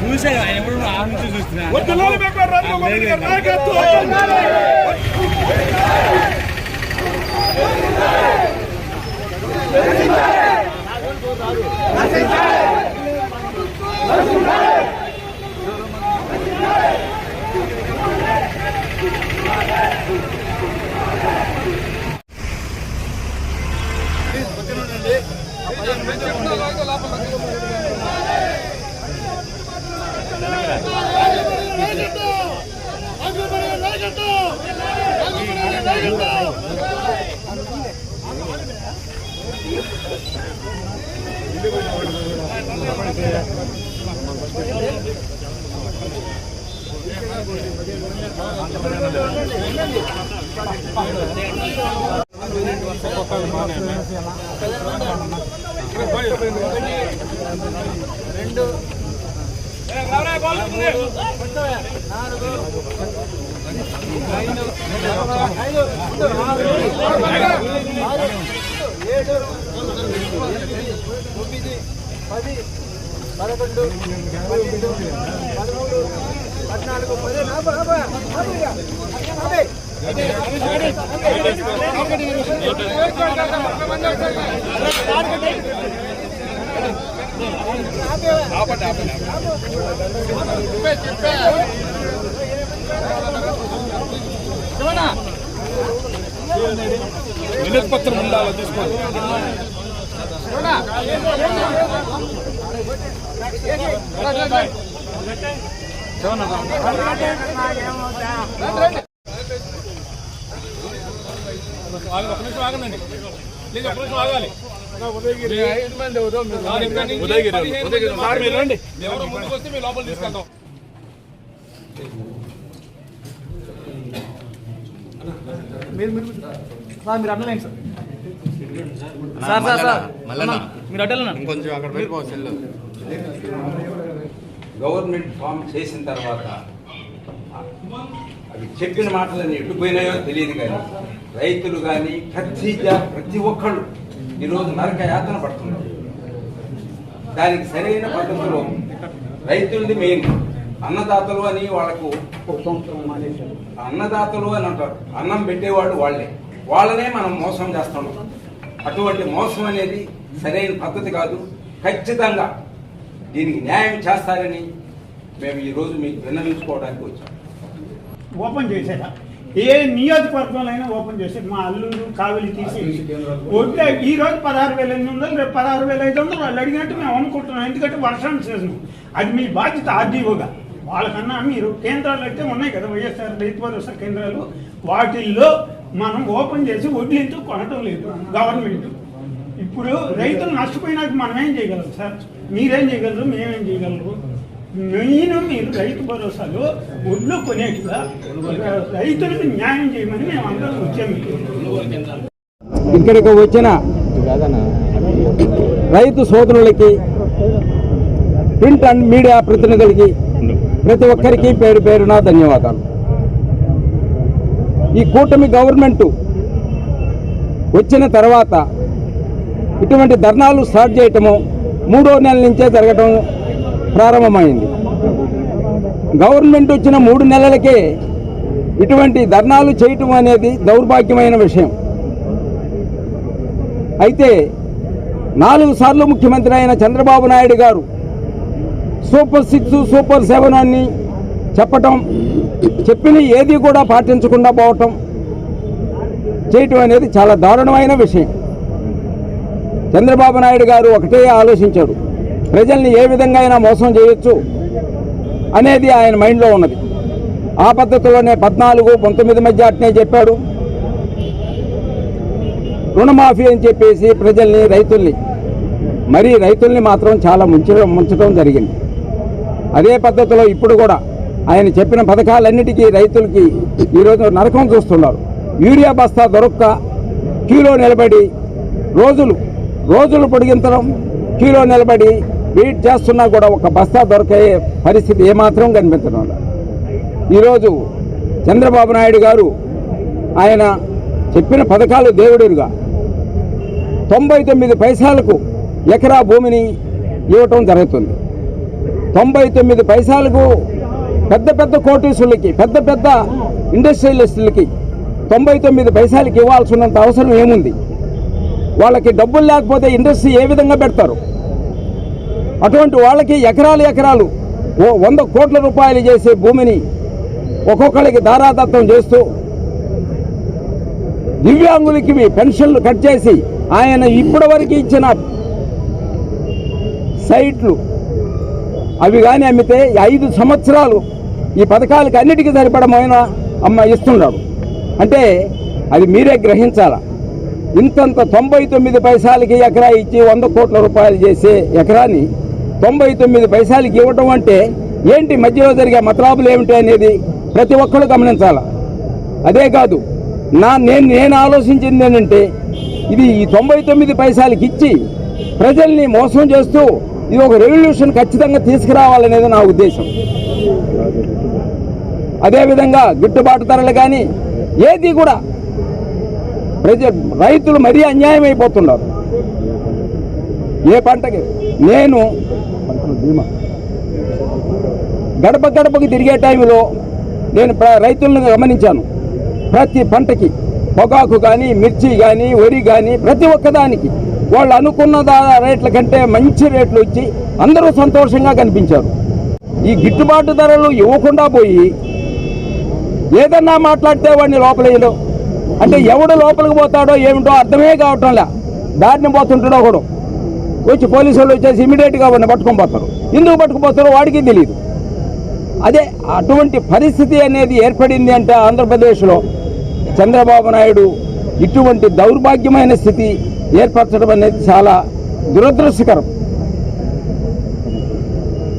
కనిపెడతాం చూసా ఆయన ఎప్పుడు ఐదు నుంచి చూస్తున్నా వద్దులాలి పది రంగు పదమూడు గారి నాయకత్వం వినతి పత్రం ఉండాలి తీసుకోండి ఆగండి, ఒక్క నిమిషం ఆగండి ప్లీజ్ ఒక్క నిమిషం ఆగాలి. ఉదయగిరి. సార్ మీరు రండి. ఎవరు ముందుకు వస్తే మీ లోపల తీసుకెళ్తాం. సార్ మీరు అడలేండి సార్. Sir sir sir. మీరు అడ్డలేనా ఇంకొంచెం అక్కడ వెళ్ళిపో సెల్లు. గవర్నమెంట్ ఫామ్ చేసిన తర్వాత అవి చెప్పిన మాటలన్నీ ఎట్టుపోయినాయో తెలియదు కానీ రైతులు కానీ ప్రతి ప్రతి ఒక్కళ్ళు ఈరోజు నరక యాతన పడుతున్నారు. దానికి సరైన పద్ధతిలో రైతులది మెయిన్ అన్నదాతలు అని వాళ్ళకు అన్నదాతలు అని అంటారు. అన్నం పెట్టేవాళ్ళు వాళ్ళే. వాళ్ళనే మనం మోసం చేస్తున్నాం. అటువంటి మోసం అనేది సరైన పద్ధతి కాదు. ఖచ్చితంగా దీనికి న్యాయం చేస్తారని మేము ఈరోజు మీకు విన్నవించుకోవడానికి వచ్చాం. ఓపెన్ చేశారా? ఏ నియోజకవర్గంలో ఓపెన్ చేశారు మా అల్లుడు కావలి తీసి వడ్లే ఈ రోజు పదహారు వేల ఎనిమిది వందలు రేపు పదహారు వేల ఐదు వందలు వాళ్ళు అడిగినట్టు మేము అనుకుంటున్నాం. ఎందుకంటే వర్షం సీజన్ అది మీ బాధ్యత ఆర్డీఓగా. వాళ్ళకన్నా మీరు కేంద్రాలు అయితే ఉన్నాయి కదా వైఎస్ఆర్ రైతు భరోసా కేంద్రాలు. వాటిల్లో మనం ఓపెన్ చేసి వడ్లీతో కొనటం లేదు. గవర్నమెంట్. ఇప్పుడు రైతులు నష్టపోయినాక మనం ఏం చేయగలం సార్? మీరేం చేయగలరు? మేమేం చేయగలరు? నేను మీరు రైతు భరోసాలో ఒళ్ళు కొనేట్టుగా రైతులకు న్యాయం చేయమని మేము అందరం ఇక్కడికి వచ్చిన రైతు సోదరులకి ప్రింట్ అండ్ మీడియా ప్రతినిధులకి ప్రతి ఒక్కరికి పేరు పేరున ధన్యవాదాలు. ఈ కూటమి గవర్నమెంట్ వచ్చిన తర్వాత ఇటువంటి ధర్నాలు స్టార్ట్ చేయటము మూడో నెలల నుంచే జరగటం ప్రారంభమైంది. గవర్నమెంట్ వచ్చిన మూడు నెలలకే ఇటువంటి ధర్నాలు చేయటం అనేది దౌర్భాగ్యమైన విషయం. అయితే నాలుగు సార్లు ముఖ్యమంత్రి అయిన చంద్రబాబు నాయుడు గారు సూపర్ సిక్స్ సూపర్ సెవెన్ అని చెప్పటం చెప్పిన ఏది కూడా పాటించకుండా పోవటం చేయటం అనేది చాలా దారుణమైన విషయం. చంద్రబాబు నాయుడు గారు ఒకటే ఆలోచించాడు ప్రజల్ని ఏ విధంగా అయినా మోసం చేయొచ్చు అనేది ఆయన మైండ్లో ఉన్నది. ఆ పద్ధతిలోనే పద్నాలుగు పంతొమ్మిది మధ్య అట్నే చెప్పాడు. రుణమాఫీ అని చెప్పేసి ప్రజల్ని రైతుల్ని మరి రైతుల్ని మాత్రం చాలా ముంచడం ముంచడం జరిగింది. అదే పద్ధతిలో ఇప్పుడు కూడా ఆయన చెప్పిన పథకాలన్నిటికీ రైతులకి ఈరోజు నరకం చూస్తున్నారు. యూరియా బస్తా దొరక్క క్యూలో నిలబడి రోజులు రోజులు పొడిగించడం క్యూలో నిలబడి వెయిట్ చేస్తున్నా కూడా ఒక బస్తా దొరికే పరిస్థితి ఏమాత్రం కనిపించడం ఈరోజు చంద్రబాబు నాయుడు గారు ఆయన చెప్పిన పథకాలు దేవుడిరుగా తొంభై తొమ్మిది పైసలకు ఎకరా భూమిని ఇవ్వటం జరుగుతుంది. తొంభై తొమ్మిది పైసలకు పెద్ద పెద్ద కోటీసులకి పెద్ద పెద్ద ఇండస్ట్రియలిస్టులకి తొంభై తొమ్మిది పైసలకి ఇవ్వాల్సినంత అవసరం ఏముంది? వాళ్ళకి డబ్బులు లేకపోతే ఇండస్ట్రీ ఏ విధంగా పెడతారు? అటువంటి వాళ్ళకి ఎకరాలు ఎకరాలు ఓ వంద కోట్ల రూపాయలు చేసే భూమిని ఒక్కొక్కరికి దారాదత్తం చేస్తూ దివ్యాంగులకి పెన్షన్లు కట్ చేసి ఆయన ఇప్పటివరకు ఇచ్చిన సైట్లు అవి కానీ అమ్మితే ఈ ఐదు సంవత్సరాలు ఈ పథకాలకి అన్నిటికీ సరిపడమైన అమ్మ ఇస్తున్నాడు. అంటే అది మీరే గ్రహించాలా. ఇంతంత తొంభై తొమ్మిది పైసలకి ఎకరా ఇచ్చి వంద కోట్ల రూపాయలు చేసే ఎకరాని తొంభై తొమ్మిది పైసలకి ఇవ్వటం అంటే ఏంటి మధ్యలో జరిగే మతలాభులు ఏమిటి అనేది ప్రతి ఒక్కరు గమనించాలా. అదే కాదు నా నేను నేను ఆలోచించింది ఏంటంటే ఇది ఈ తొంభై తొమ్మిది పైసలకి ఇచ్చి ప్రజల్ని మోసం చేస్తూ ఇది ఒక రెవల్యూషన్ ఖచ్చితంగా తీసుకురావాలనేది నా ఉద్దేశం. అదేవిధంగా గిట్టుబాటు ధరలు కానీ ఏది కూడా ప్రజ రైతులు మరీ అన్యాయం అయిపోతున్నారు ఏ పంటకి? నేను గడప గడపకి తిరిగే టైంలో నేను ప్ర- రైతులను గమనించాను. ప్రతి పంటకి పొగాకు కానీ మిర్చి కానీ వరి కానీ ప్రతి ఒక్కదానికి వాళ్ళు అనుకున్న రేట్ల కంటే మంచి రేట్లు వచ్చి అందరూ సంతోషంగా కనిపించారు. ఈ గిట్టుబాటు ధరలు ఇవ్వకుండా పోయి ఏదన్నా మాట్లాడితే వాడిని లోపలేయడం అంటే ఎవడు లోపలికి పోతాడో ఏమిటో అర్థమే కావటంలే. దారిని పోతుంటాడో కూడా వచ్చి పోలీసు వాళ్ళు వచ్చేసి ఇమీడియట్గా వాడిని పట్టుకొని పోతారు. ఎందుకు పట్టుకుపోతారో వాడికి తెలియదు అదే అటువంటి పరిస్థితి అనేది ఏర్పడింది అంటే ఆంధ్రప్రదేశ్లో చంద్రబాబు నాయుడు ఇటువంటి దౌర్భాగ్యమైన స్థితి ఏర్పరచడం అనేది చాలా దురదృష్టకరం.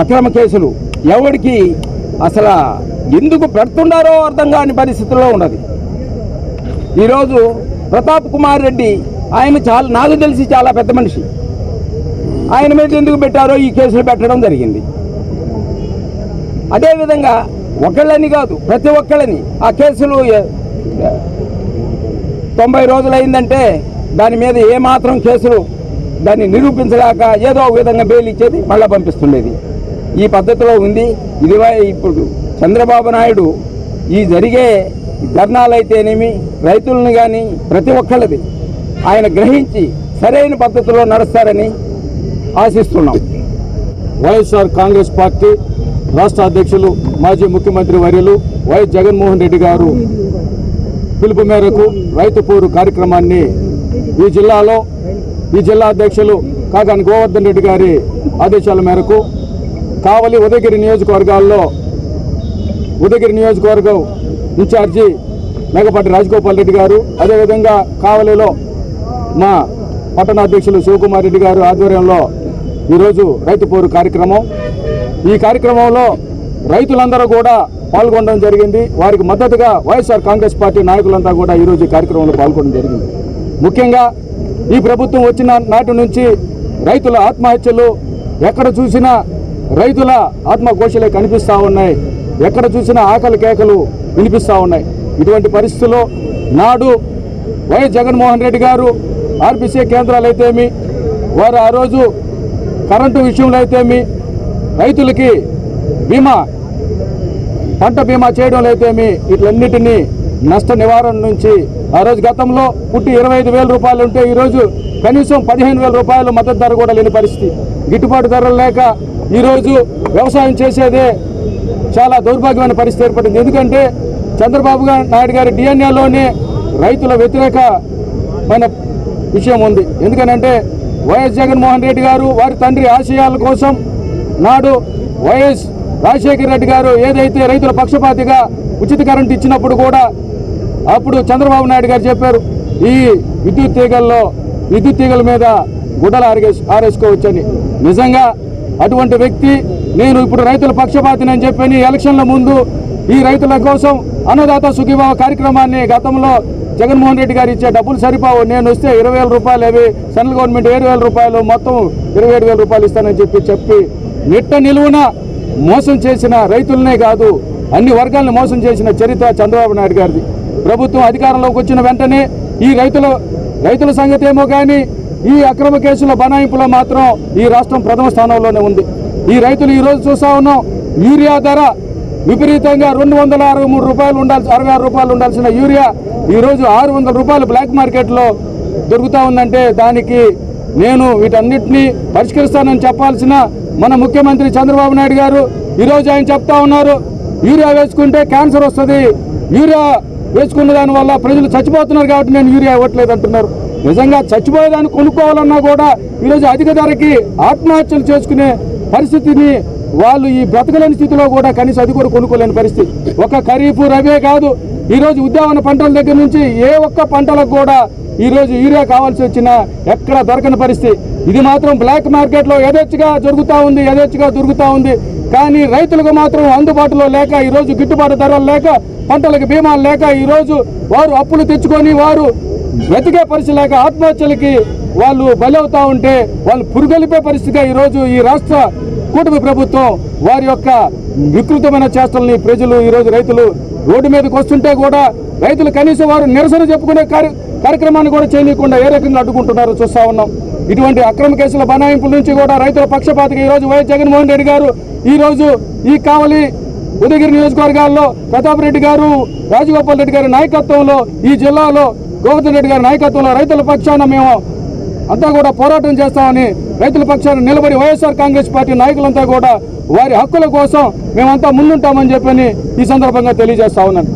అక్రమ కేసులు ఎవరికి అసలు ఎందుకు పెడుతున్నారో అర్థం కాని పరిస్థితుల్లో ఉన్నది. ఈరోజు ప్రతాప్ కుమార్ రెడ్డి ఆయన చాలా నాకు తెలిసి చాలా పెద్ద మనిషి. ఆయన మీద ఎందుకు పెట్టారో ఈ కేసులు పెట్టడం జరిగింది. అదేవిధంగా ఒకళ్ళని కాదు ప్రతి ఒక్కళ్ళని ఆ కేసులు తొంభై రోజులైందంటే దాని మీద ఏమాత్రం కేసులు దాన్ని నిరూపించలేక ఏదో ఒక విధంగా బెయిల్ ఇచ్చేది మళ్ళీ పంపిస్తుండేది. ఈ పద్ధతిలో ఉంది. ఇది ఇప్పుడు చంద్రబాబు నాయుడు ఈ జరిగే ధర్నాలైతేనేమి రైతులను కానీ ప్రతి ఒక్కళ్ళది ఆయన గ్రహించి సరైన పద్ధతిలో నడుస్తారని ఆశిస్తున్నాం. వైఎస్ఆర్ కాంగ్రెస్ పార్టీ రాష్ట్ర అధ్యక్షులు మాజీ ముఖ్యమంత్రి వర్యులు వైఎస్ జగన్మోహన్ రెడ్డి గారు పిలుపు మేరకు రైతు పోరు కార్యక్రమాన్ని ఈ జిల్లాలో ఈ జిల్లా అధ్యక్షులు కాగాని గోవర్ధన్ రెడ్డి గారి ఆదేశాల మేరకు కావలి ఉదయగిరి నియోజకవర్గాల్లో ఉదయగిరి నియోజకవర్గం ఇన్ఛార్జి మేకపాటి రాజగోపాల్ రెడ్డి గారు అదేవిధంగా కావలిలో మా పట్టణ అధ్యక్షులు శివకుమార్ రెడ్డి గారు ఆధ్వర్యంలో ఈరోజు రైతు పోరు కార్యక్రమం. ఈ కార్యక్రమంలో రైతులందరూ కూడా పాల్గొనడం జరిగింది. వారికి మద్దతుగా వైఎస్ఆర్ కాంగ్రెస్ పార్టీ నాయకులంతా కూడా ఈరోజు ఈ కార్యక్రమంలో పాల్గొనడం జరిగింది. ముఖ్యంగా ఈ ప్రభుత్వం వచ్చిన నాటి నుంచి రైతుల ఆత్మహత్యలు ఎక్కడ చూసినా రైతుల ఆత్మఘోషలే కనిపిస్తూ ఉన్నాయి. ఎక్కడ చూసినా ఆకలి కేకలు వినిపిస్తూ ఉన్నాయి. ఇటువంటి పరిస్థితుల్లో నాడు వైఎస్ జగన్మోహన్ రెడ్డి గారు ఆర్బీసీ కేంద్రాలు అయితేమి వారు ఆ రోజు కరెంటు విషయంలో అయితేమి రైతులకి బీమా పంట బీమా చేయడం అయితేమి వీటిలన్నిటినీ నష్ట నివారణ నుంచి ఆ రోజు గతంలో పుట్టి ఇరవై ఐదు వేల రూపాయలు ఉంటే ఈరోజు కనీసం పదిహేను వేల రూపాయలు మద్దతు ధర కూడా లేని పరిస్థితి. గిట్టుబాటు ధరలు లేక ఈరోజు వ్యవసాయం చేసేదే చాలా దౌర్భాగ్యమైన పరిస్థితి ఏర్పడింది. ఎందుకంటే చంద్రబాబు నాయుడు గారి డిఎన్ఏలోనే రైతుల వ్యతిరేకమైన విషయం ఉంది. ఎందుకనంటే వైఎస్ జగన్మోహన్ రెడ్డి గారు వారి తండ్రి ఆశయాల కోసం నాడు వైఎస్ రాజశేఖర రెడ్డి గారు ఏదైతే రైతుల పక్షపాతిగా ఉచిత కరెంట్ ఇచ్చినప్పుడు కూడా అప్పుడు చంద్రబాబు నాయుడు గారు చెప్పారు ఈ విద్యుత్ తీగల్లో విద్యుత్ తీగల మీద గుడ్డలు ఆరేస్ ఆరేసుకోవచ్చని. నిజంగా అటువంటి వ్యక్తి నేను ఇప్పుడు రైతుల పక్షపాతిని అని చెప్పని ఎలక్షన్ల ముందు ఈ రైతుల కోసం అన్నదాత సుఖీభావ కార్యక్రమాన్ని గతంలో జగన్మోహన్ రెడ్డి గారు ఇచ్చే డబ్బులు సరిపోవు. నేను వస్తే ఇరవై వేల రూపాయలు అవి సెంట్రల్ గవర్నమెంట్ ఏడు వేల రూపాయలు మొత్తం ఇరవై ఏడు వేల రూపాయలు ఇస్తానని చెప్పి చెప్పి నిట్ట నిలువున మోసం చేసిన రైతులనే కాదు అన్ని వర్గాలను మోసం చేసిన చరిత్ర చంద్రబాబు నాయుడు గారిది. ప్రభుత్వం అధికారంలోకి వచ్చిన వెంటనే ఈ రైతుల రైతుల సంగతి ఏమో కానీ ఈ అక్రమ కేసుల బనాయింపులో మాత్రం ఈ రాష్ట్రం ప్రథమ స్థానంలోనే ఉంది. ఈ రైతులు ఈ రోజు చూస్తా ఉన్నాం యూరియా ధర విపరీతంగా రెండు వందల అరవై మూడు రూపాయలు ఉండాల్సి అరవై ఆరు రూపాయలు ఉండాల్సిన యూరియా ఈరోజు ఆరు వందల రూపాయలు బ్లాక్ మార్కెట్లో దొరుకుతూ ఉందంటే దానికి నేను వీటన్నిటినీ పరిష్కరిస్తానని చెప్పాల్సిన మన ముఖ్యమంత్రి చంద్రబాబు నాయుడు గారు ఈరోజు ఆయన చెప్తా ఉన్నారు. యూరియా వేసుకుంటే క్యాన్సర్ వస్తుంది. యూరియా వేసుకున్న దాని వల్ల ప్రజలు చచ్చిపోతున్నారు కాబట్టి నేను యూరియా ఇవ్వట్లేదు అంటున్నారు. నిజంగా చచ్చిపోయేదాన్ని కొనుక్కోవాలన్నా కూడా ఈరోజు అధిక ధరకి ఆత్మహత్యలు చేసుకునే పరిస్థితిని వాళ్ళు ఈ బ్రతకలేని స్థితిలో కూడా కనీసం అది కూడా కొనుక్కోలేని పరిస్థితి. ఒక ఖరీఫ్ రవే కాదు ఈరోజు ఉద్యావన పంటల దగ్గర నుంచి ఏ ఒక్క పంటలకు కూడా ఈరోజు యూరియా కావాల్సి వచ్చినా ఎక్కడ దొరకని పరిస్థితి. ఇది మాత్రం బ్లాక్ మార్కెట్లో యథేచ్ఛగా జరుగుతూ ఉంది యథేచ్ఛగా దొరుకుతూ ఉంది. కానీ రైతులకు మాత్రం అందుబాటులో లేక ఈరోజు గిట్టుబాటు ధరలు లేక పంటలకు బీమాలు లేక ఈరోజు వారు అప్పులు తెచ్చుకొని వారు బ్రతికే పరిస్థితి లేక ఆత్మహత్యలకి వాళ్ళు బలవుతూ ఉంటే వాళ్ళు పురుగొలిపే పరిస్థితిగా ఈరోజు ఈ రాష్ట్ర కూటమి ప్రభుత్వం వారి యొక్క వికృతమైన చేష్టల్ని ప్రజలు ఈరోజు రైతులు రోడ్డు మీదకి వస్తుంటే కూడా రైతులు కనీసం వారు నిరసన చెప్పుకునే కార్య కార్యక్రమాన్ని కూడా చేయకుండా ఏ రకంగా అడ్డుకుంటున్నారో చూస్తూ ఉన్నాం. ఇటువంటి అక్రమ కేసుల బనాయింపుల నుంచి కూడా రైతుల పక్షపాతిగా ఈరోజు వైఎస్ జగన్మోహన్ రెడ్డి గారు ఈరోజు ఈ కావలి ఉదయగిరి నియోజకవర్గాల్లో ప్రతాప్ రెడ్డి గారు రాజగోపాల్ రెడ్డి గారి నాయకత్వంలో ఈ జిల్లాలో గోవర్ధన్ రెడ్డి గారి నాయకత్వంలో రైతుల పక్షాన మేము అంతా కూడా పోరాటం చేస్తామని రైతుల పక్షాన్ని నిలబడి వైఎస్ఆర్ కాంగ్రెస్ పార్టీ నాయకులంతా కూడా వారి హక్కుల కోసం మేమంతా ముందుంటామని చెప్పని ఈ సందర్భంగా తెలియజేస్తా ఉన్నాను.